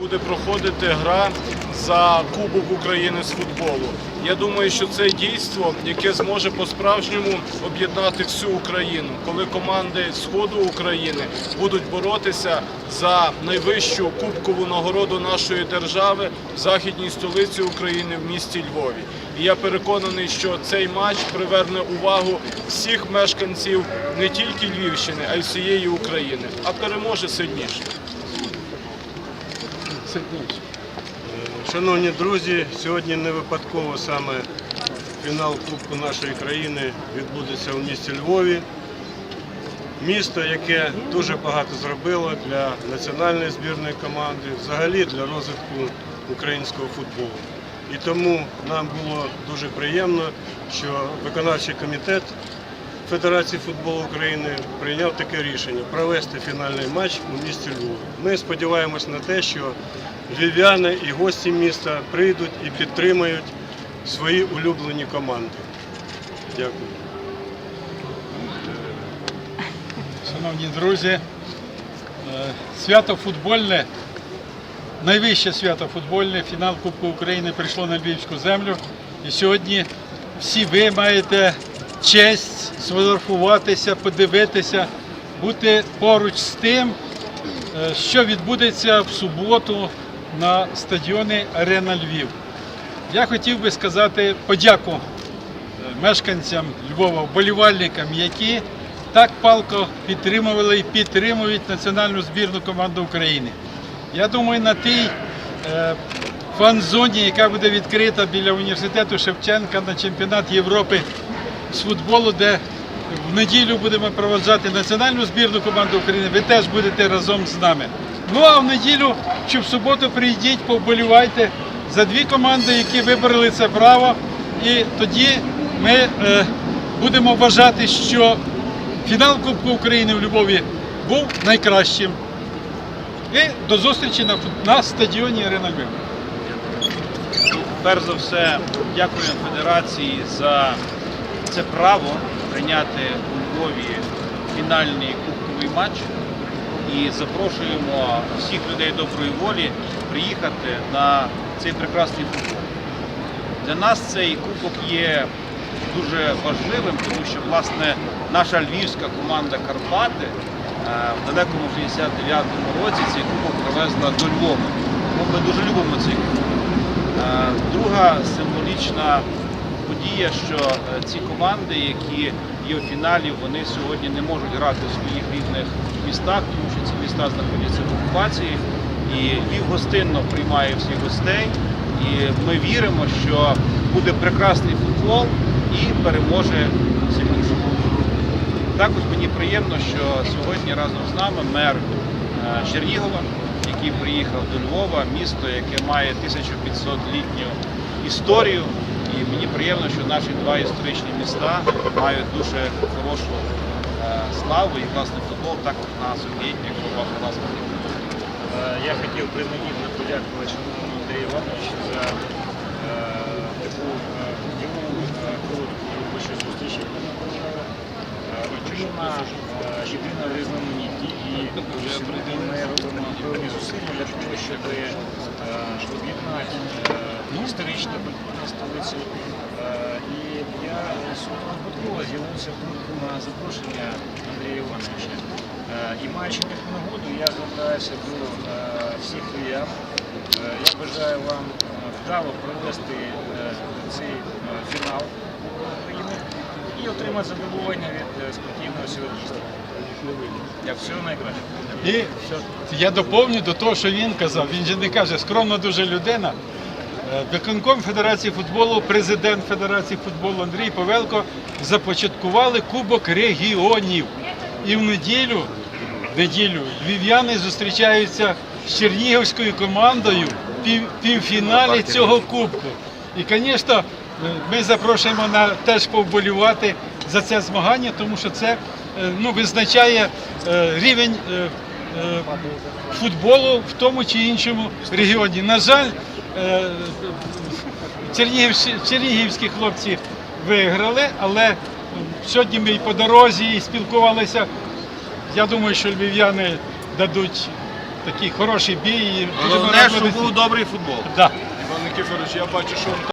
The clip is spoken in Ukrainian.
Буде проходити гра за Кубок України з футболу. Я думаю, що це дійство, яке зможе по-справжньому об'єднати всю Україну, коли команди Сходу України будуть боротися за найвищу кубкову нагороду нашої держави в західній столиці України в місті Львові. І я переконаний, що цей матч приверне увагу всіх мешканців не тільки Львівщини, а й всієї України. А переможе сильніше. Шановні друзі, сьогодні не випадково саме фінал Кубку нашої країни відбудеться у місті Львові. Місто, яке дуже багато зробило для національної збірної команди, взагалі для розвитку українського футболу. І тому нам було дуже приємно, що виконавчий комітет Федерації футболу України прийняв таке рішення провести фінальний матч у місті Львові. Ми сподіваємось на те, що львів'яни і гості міста прийдуть і підтримають свої улюблені команди. Дякую. Шановні друзі, е, свято футбольне, найвище свято футбольне, фінал Кубку України прийшло на Львівську землю. І сьогодні всі ви маєте честь сфотографуватися, подивитися, бути поруч з тим, е, що відбудеться в суботу на стадіоні Арена Львів. Я хотів би сказати подяку е, мешканцям Львова, вболівальникам, які так палко підтримували і підтримують національну збірну команду України. Я думаю, на тій е, фан-зоні, яка буде відкрита біля університету Шевченка на чемпіонат Європи з футболу, де в неділю будемо проводжати національну збірну команду України, ви теж будете разом з нами. Ну а в неділю чи в суботу прийдіть, повболівайте за дві команди, які вибрали це право. І тоді ми е, будемо вважати, що фінал Кубку України в Львові був найкращим. І до зустрічі на, на стадіоні Арена Львів. Перш за все, дякуємо Федерації за це право прийняти у Львові фінальний кубковий матч і запрошуємо всіх людей доброї волі приїхати на цей прекрасний футбол. Для нас цей кубок є дуже важливим, тому що власне наша львівська команда Карпати е, в далекому 69-му році цей кубок привезла до Львова. Ми дуже любимо цей кубок. Е, Друга символічна подія, що е, ці команди, які є у фіналі, вони сьогодні не можуть грати у своїх рідних містах, тому що ці міста знаходяться в окупації. І Львів гостинно приймає всіх гостей. І ми віримо, що буде прекрасний футбол і переможе сильніший. Також мені приємно, що сьогодні разом з нами мер е, Чернігова, який приїхав до Львова, місто, яке має 1500-літню історію. І приємно, що наші два історичні міста мають дуже хорошу е, славу і власне футбол також на сьогодні, ваша ласка. Я хотів принагідно подякувати шановному Андрію Івановичу за е, таку е, ділову е, коротку робочу зустріч, яку ми провели. Україна єдина в різноманітті і ми робимо певні зусилля для того, щоб об'єднати е, історичні культурні столиці. Е, І я випадково з'явився на запрошення Андрія Івановича. Е, І маючи таку нагоду, я звертаюся до е, всіх. Е, Я бажаю вам вдало провести цей фінал України і отримати задоволення від спортивного сьогоднішнього. Всього найкраще. І я доповню до того, що він казав. Він же не каже, скромна дуже людина. Е, Виконком Федерації футболу, президент Федерації футболу Андрій Павелко започаткували Кубок регіонів. І в неділю, в неділю львів'яни зустрічаються з чернігівською командою в пів, півфіналі цього кубку. І, звісно, е, ми запрошуємо на теж повболівати за це змагання, тому що це е, ну, визначає рівень футболу в тому чи іншому регіоні. На жаль, чернігівські, чернігівські хлопці виграли, але сьогодні ми і по дорозі і спілкувалися. Я думаю, що львів'яни дадуть такий хороший бій. І Головне, радувати- щоб був добрий футбол. Да. Іван Никифорович, я бачу, що